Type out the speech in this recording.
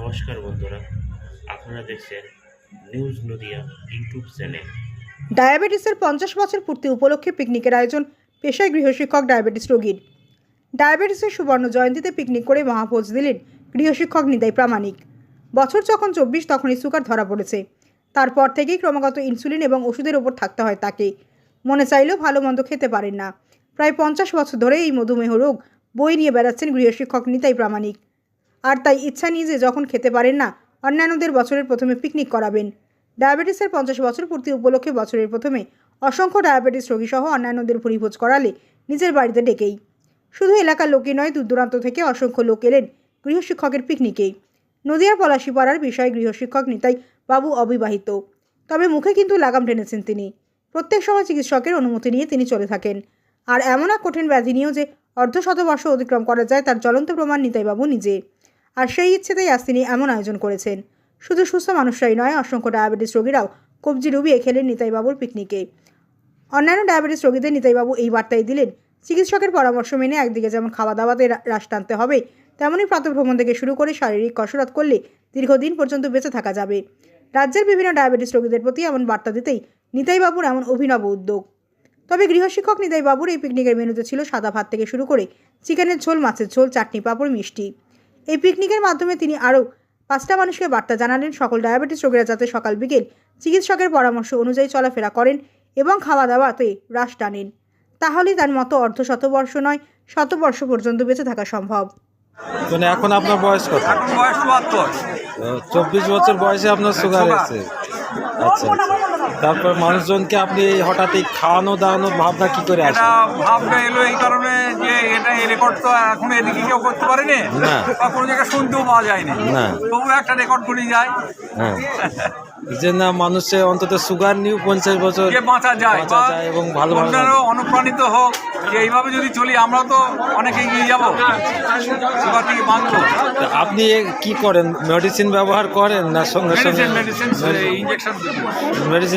নমস্কার বন্ধুরা, আপনারা দেখছেন নিউজ নদিয়া ইউটিউব চ্যানেল। ডায়াবেটিসের পঞ্চাশ বছর পূর্তি উপলক্ষে পিকনিকের আয়োজন পেশায় গৃহশিক্ষক ডায়াবেটিস রোগীর। ডায়াবেটিসের সুবর্ণ জয়ন্তীতে পিকনিক করে মহাভোজ দিলেন গৃহশিক্ষক নিদাই প্রামাণিক। বছর যখন চব্বিশ, তখনই সুগার ধরা পড়েছে। তারপর থেকেই ক্রমাগত ইনসুলিন এবং ওষুধের ওপর থাকতে হয় তাকে। মনে চাইলেও ভালো মন্দ খেতে পারেন না। প্রায় পঞ্চাশ বছর ধরে এই মধুমেহ রোগ বই নিয়ে বেড়াচ্ছেন গৃহশিক্ষক নিতাই প্রামাণিক। আর তাই ইচ্ছা যে যখন খেতে পারেন না, অন্যান্যদের বছরের প্রথমে পিকনিক করাবেন। ডায়াবেটিসের পঞ্চাশ বছর পূর্তি উপলক্ষে বছরের প্রথমে অসংখ্য ডায়াবেটিস রোগী সহ অন্যান্যদের পরিভোজ করালে নিজের বাড়িতে ডেকেই। শুধু এলাকার লোকই নয়, দূর দূরান্ত থেকে অসংখ্য লোক এলেন গৃহশিক্ষকের পিকনিকেই নদিয়ার পলাশিপাড়ার বিষয়ে গৃহশিক্ষক নিতাই বাবু অবিবাহিত। তবে মুখে কিন্তু লাগাম টেনেছেন তিনি। প্রত্যেক সময় চিকিৎসকের অনুমতি নিয়ে তিনি চলে থাকেন। আর এমন এক কঠিন ব্যাধি নিয়েও যে অর্ধশতবর্ষ অতিক্রম করা যায়, তার জ্বলন্ত প্রমাণ নিতাইবাবু নিজে। আর সেই ইচ্ছেতেই আজ তিনি এমন আয়োজন করেছেন। শুধু সুস্থ মানুষরাই নয়, অসংখ্য ডায়াবেটিস রোগীরাও কবজি ডুবিয়ে খেলেন নিতাইবাবুর পিকনিকে। অন্যান্য ডায়াবেটিস রোগীদের নিতাইবাবু এই বার্তাই দিলেন, চিকিৎসকের পরামর্শ মেনে একদিকে যেমন খাওয়া দাওয়াতে রা- হ্রাস টানতে হবে, তেমনই প্রাতভ্রমণ থেকে শুরু করে শারীরিক কসরত করলে দীর্ঘদিন পর্যন্ত বেঁচে থাকা যাবে। রাজ্যের বিভিন্ন ডায়াবেটিস রোগীদের প্রতি এমন বার্তা দিতেই নিতাইবাবুর এমন অভিনব উদ্যোগ। তবে গৃহশিক্ষক নিতাইবাবুর এই পিকনিকের মেনুতে ছিল সাদা ভাত থেকে শুরু করে চিকেনের ঝোল, মাছের ঝোল, চাটনি, পাঁপড়, মিষ্টি। এই পিকনিকের মাধ্যমে তিনি আরও পাঁচটা মানুষকে বার্তা জানালেন। সকল ডায়াবেটিস রোগীরা যাতে সকাল বিকেল চিকিৎসকের পরামর্শ অনুযায়ী চলাফেরা করেন এবং খাওয়া দাওয়াতে হ্রাস টানেন। তাহলে তার মতো অর্ধ শতবর্ষ নয় শতবর্ষ পর্যন্ত বেঁচে থাকা সম্ভব। মানে এখন আপনার বয়স কত? এখন বয়স চব্বিশ বছর বয়সে আপনার সুগার সুগার। আছে। আচ্ছা আচ্ছা। তারপর মানুষজনকে আপনি হঠাৎই হঠাৎ এই খাওয়ানো দাওয়ানোর ভাবনা কি করে আসে এটা ভাবনা এলো এই কারণে যে এটা এই রেকর্ড তো এখন এদিকে কেউ করতে পারেনি না। বা কোনো জায়গায় শুনতেও পাওয়া যায়নি। না। তবু একটা রেকর্ড করে যায়। হ্যাঁ। যে না মানুষের অন্তত সুগার নিউ পঞ্চাশ বছর বাঁচা যায় বাঁচা যায় এবং ভালো অনুপ্রাণিত হোক যে এইভাবে যদি চলি আমরা তো অনেকে এগিয়ে যাব। সুগার থেকে বাঁচবো। আপনি কি করেন? মেডিসিন ব্যবহার করেন না সঙ্গে সঙ্গে মেডিসিন ইঞ্জেকশন মেডিসিন